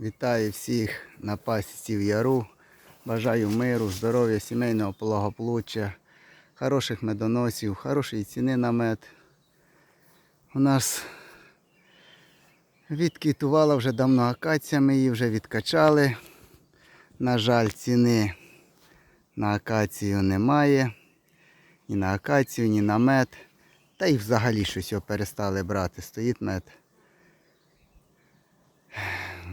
Вітаю всіх на пасіці в яру. Бажаю миру, здоров'я, сімейного благополуччя, хороших медоносів, хорошої ціни на мед. У нас відквітувала вже давно акація, ми її вже відкачали. На жаль, ціни на акацію немає. Ні на акацію, ні на мед. Та й взагалі щось його перестали брати. Стоїть мед.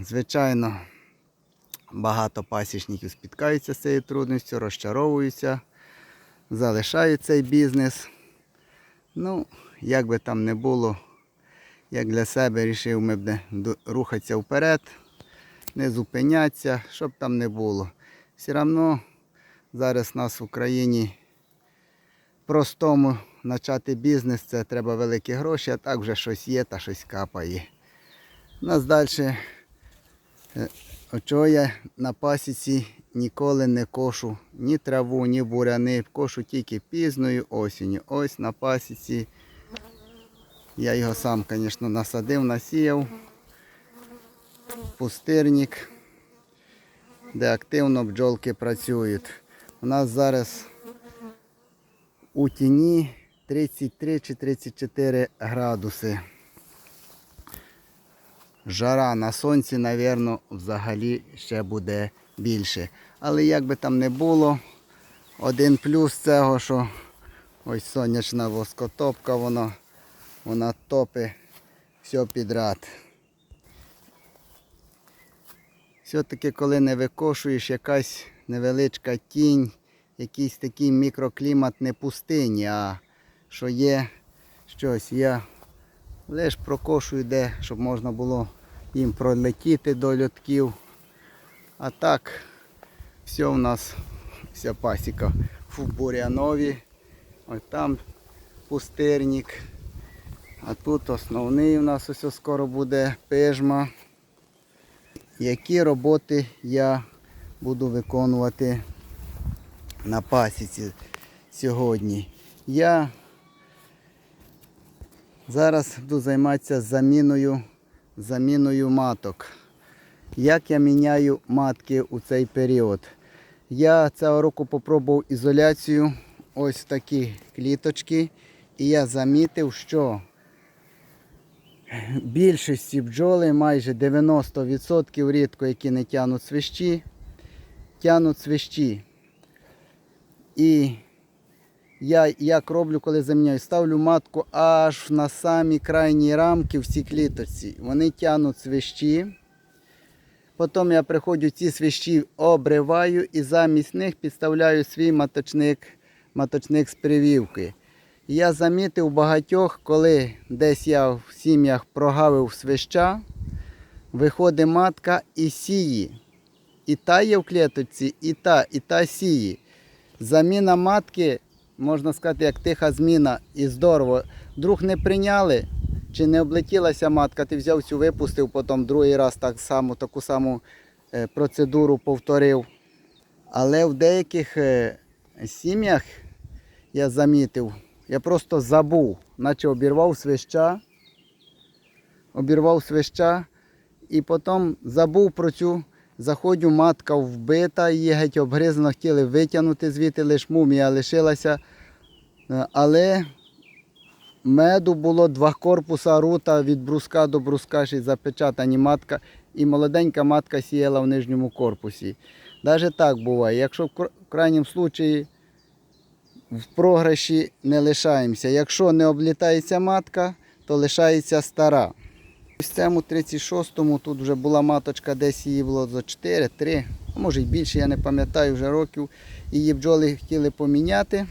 Звичайно, багато пасічників спіткаються з цією трудністю, розчаровуються, залишають цей бізнес. Ну, як би там не було, як для себе вирішив ми б ду- рухатися вперед, не зупинятися, щоб там не було. Все одно зараз нас в Україні простому почати бізнес, це треба великі гроші, а так вже щось є та щось капає. У нас далі Чого я на пасіці ніколи не кошу ні траву, ні буряни. Кошу тільки пізною осінню. Ось на пасіці. Я його сам, звісно, насадив, насіяв. Пустирник, де активно бджолки працюють. У нас зараз у тіні 33 чи 34 градуси. Жара на сонці, напевно, взагалі ще буде більше. Але як би там не було, один плюс цього, що ось сонячна воскотопка, вона, вона топить все підряд. Все-таки, коли не викошуєш якась невеличка тінь, якийсь такий мікроклімат не пустині, а що є щось, я Лиш прокошую де, щоб можна було їм пролетіти до льотків. А так, все у нас, вся пасіка в бурянові. Ось там пустирник. А тут основний у нас ось скоро буде пижма. Які роботи я буду виконувати на пасіці сьогодні? Я Зараз буду займатися заміною, заміною маток. Як я міняю матки у цей період? Я цього року попробував ізоляцію, ось такі кліточки. І я замітив, що більшості бджоли, майже 90% рідко, які не тянуть свищі, тянуть свищі. І я як роблю, коли заміняю, ставлю матку аж на самі крайні рамки в цій кліточці. Вони тягнуть свищі. Потім я приходжу ці свищі обриваю і замість них підставляю свій маточник, маточник з привівки. Я замітив багатьох, коли десь я в сім'ях прогавив свища, виходить матка і сіє. І та є в кліточці, і та, і та сіє. Заміна матки можна сказати, як тиха зміна і здорово. Друг не прийняли, чи не облетілася матка, ти взяв цю випустив, потім другий раз так само, таку саму е, процедуру повторив. Але в деяких е, сім'ях я замітив, я просто забув, наче обірвав свища, обірвав свища і потім забув про цю. Заходжу, матка вбита, її геть обгризано, хотіли витягнути звідти, лише мумія лишилася. Е, Але меду було два корпуса рута від бруска до бруска, ще запечатані матка, і молоденька матка сіяла в нижньому корпусі. Навіть так буває. Якщо в кр- в крайньому случаї в програші не лишаємося. Якщо не облітається матка, то лишається стара. В цьому 36-му тут вже була маточка, десь її було за 4, 3, а може й більше, я не пам'ятаю вже років. Її бджоли хотіли поміняти.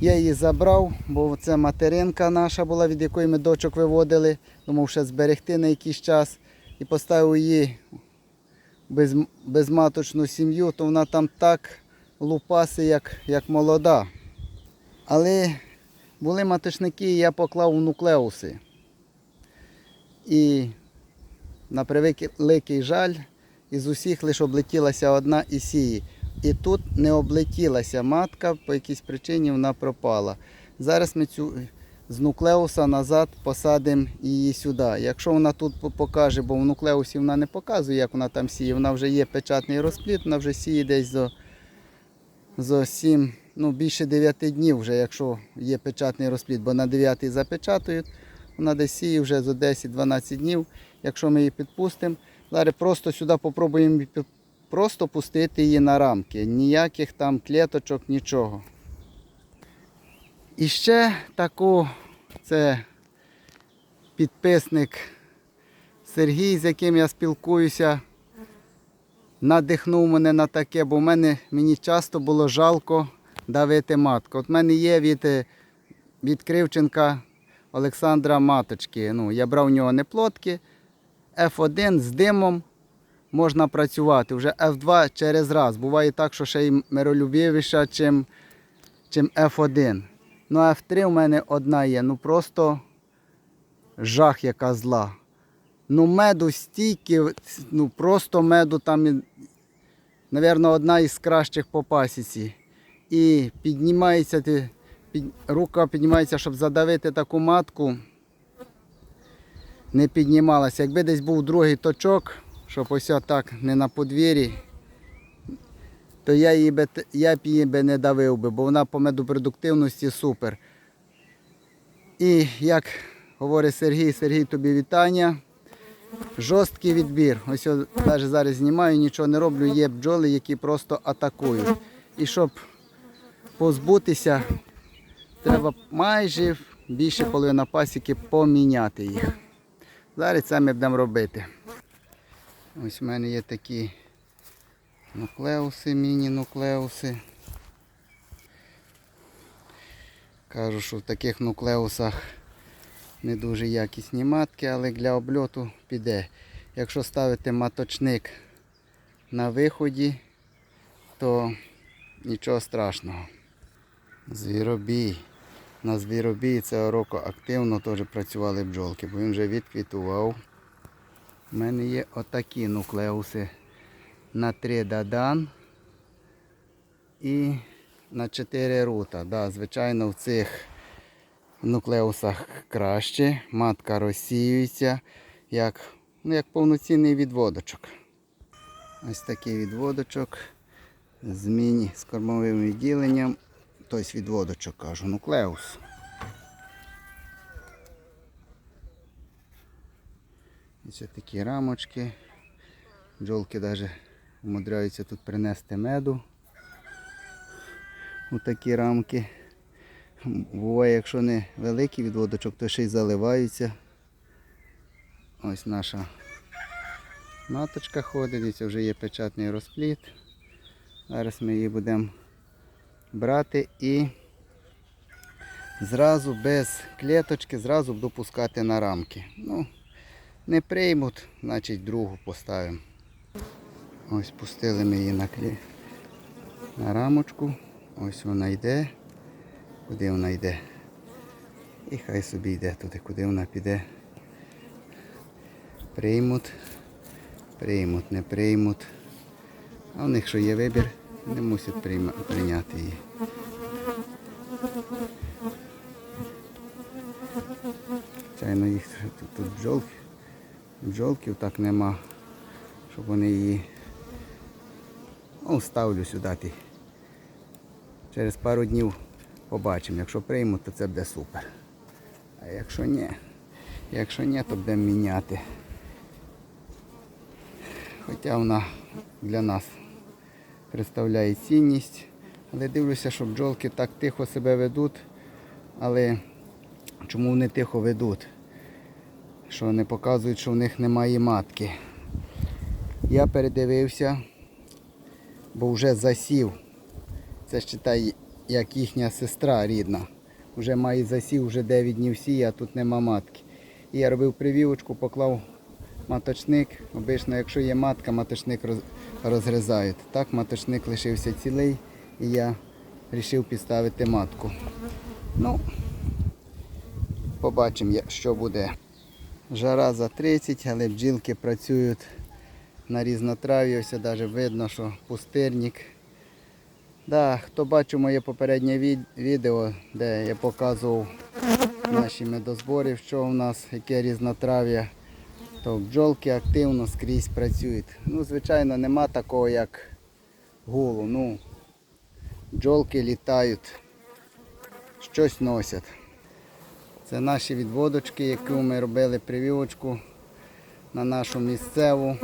Я її забрав, бо це материнка наша була, від якої ми дочок виводили. Думав, ще зберегти на якийсь час. І поставив її без, безматочну сім'ю, то вона там так лупаси, як, як молода. Але були маточники, і я поклав у нуклеуси. І на превеликий жаль, із усіх лише облетілася одна із сії. І тут не облетілася матка, по якійсь причині вона пропала. Зараз ми цю з нуклеуса назад посадимо її сюди. Якщо вона тут покаже, бо в нуклеусі вона не показує, як вона там сіє, вона вже є печатний розплід, вона вже сіє десь за, за 7, ну більше 9 днів, вже, якщо є печатний розплід, бо на 9 запечатують, вона десь сіє вже за 10-12 днів. Якщо ми її підпустимо, зараз просто сюди попробуємо просто пустити її на рамки. Ніяких там клеточок, нічого. І ще таку, це підписник Сергій, з яким я спілкуюся, надихнув мене на таке, бо в мене мені часто було жалко давити матку. От в мене є від, е, від Кривченка Олександра маточки. Ну, я брав у нього неплотки. F1 з димом можна працювати. Вже F2 через раз. Буває так, що ще й миролюбивіша, чим, чим F1. Ну, F3 у мене одна є. Ну просто жах яка зла. Ну, меду стільки, ну просто меду там, мабуть, одна із кращих по пасіці. І піднімається, ти, рука піднімається, щоб задавити таку матку. Не піднімалася. Якби десь був другий точок, щоб ось так не на подвір'ї, то я, її би, я б її би не давив би, бо вона по медопродуктивності супер. І як говорить Сергій, Сергій, тобі вітання. Жорсткий відбір. Ось я навіть зараз знімаю, нічого не роблю. Є бджоли, які просто атакують. І щоб позбутися, треба майже більше половина пасіки поміняти їх. Зараз це ми будемо робити. Ось в мене є такі нуклеуси, міні-нуклеуси. Кажу, що в таких нуклеусах не дуже якісні матки, але для обльоту піде. Якщо ставити маточник на виході, то нічого страшного. Звіробій. На звіробій цього року активно теж працювали бджолки, бо він вже відквітував. У мене є отакі нуклеуси на 3 дадан і на 4 рута. Да, звичайно, в цих нуклеусах краще. Матка розсіюється як, ну, як повноцінний відводочок. Ось такий відводочок з міні з кормовим відділенням. Тобто відводочок кажу, нуклеус. Ось такі рамочки. Бджолки навіть умудряються тут принести меду. У такі рамки. Буває, якщо не великий відводочок, то ще й заливаються. Ось наша маточка ходить, дивіться, вже є печатний розпліт. Зараз ми її будемо брати і зразу без клеточки, зразу буду пускати на рамки. Ну, не приймуть, значить другу поставимо. Ось пустили ми її на, клі... на рамочку. Ось вона йде. Куди вона йде? І хай собі йде туди, куди вона піде. Приймуть, приймуть, не приймуть. А в них що є вибір, не мусять прийняти її. Звичайно, їх тут, тут бджолки. Бджолків так нема, щоб вони її ну, ставлю сюди. ті. Через пару днів побачимо. Якщо приймуть, то це буде супер. А якщо ні, якщо ні, то будемо міняти. Хоча вона для нас представляє цінність. Але дивлюся, що бджолки так тихо себе ведуть. Але чому вони тихо ведуть? Що не показують, що в них немає матки. Я передивився, бо вже засів. Це считай, як їхня сестра рідна. Вже має засів, вже 9 днів сіє, а тут нема матки. І я робив привівочку, поклав маточник. Обично, якщо є матка, маточник роз- розгризають. Так, маточник лишився цілий і я вирішив підставити матку. Ну, побачимо, що буде. Жара за 30, але бджілки працюють на різнотраві. Ось навіть видно, що пустирник. Да, хто бачив моє попереднє відео, де я показував наші медозбори, що у нас, яке різнотрав'я, то бджолки активно скрізь працюють. Ну, звичайно, нема такого, як гулу. Ну, бджолки літають, щось носять. Це наші відводочки, які ми робили прививочку на нашу місцеву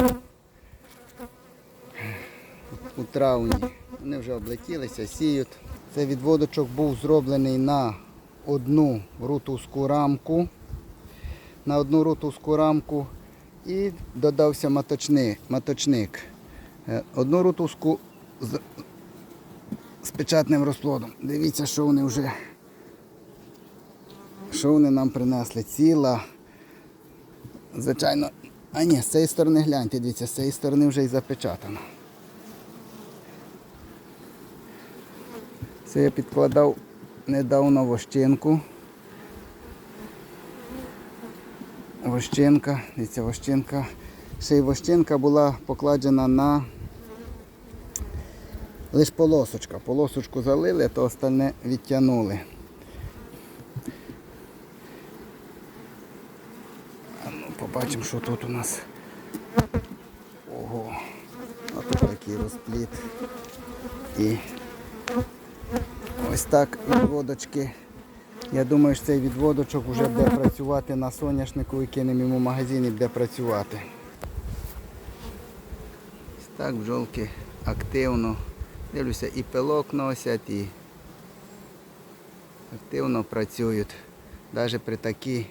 у травні. Вони вже облетілися, сіють. Цей відводочок був зроблений на одну рутовську рамку. На одну рутовську рамку і додався маточник. маточник. Е, Одну рутовську з, з печатним розплодом. Дивіться, що вони вже що вони нам принесли. Ціла. Звичайно, а ні, з цієї сторони гляньте, дивіться, з цієї сторони вже і запечатано. Це я підкладав недавно вощинку. Вощинка, дивіться, вощинка. Ще й вощинка була покладена на лише полосочка. Полосочку залили, то остальне відтягнули. Ну, побачимо, що тут у нас. Ого. А тут такий розпліт. І ось так відводочки. Я думаю, що цей відводочок вже буде працювати на соняшнику і кинемо йому в магазині буде працювати. Так бджолки активно. Дивлюся, і пилок носять, і активно працюють. Навіть при такій,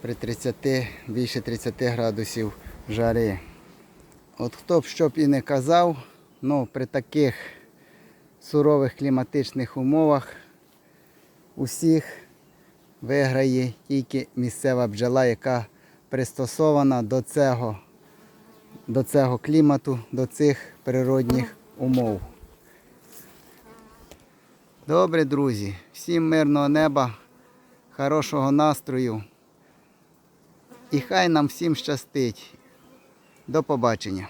при 30, більше 30 градусів жари. От хто б що б і не казав, ну при таких сурових кліматичних умовах усіх виграє тільки місцева бджола, яка пристосована до цього, до цього клімату, до цих природних умов. Добре, друзі, всім мирного неба, хорошого настрою. І хай нам всім щастить. До побачення.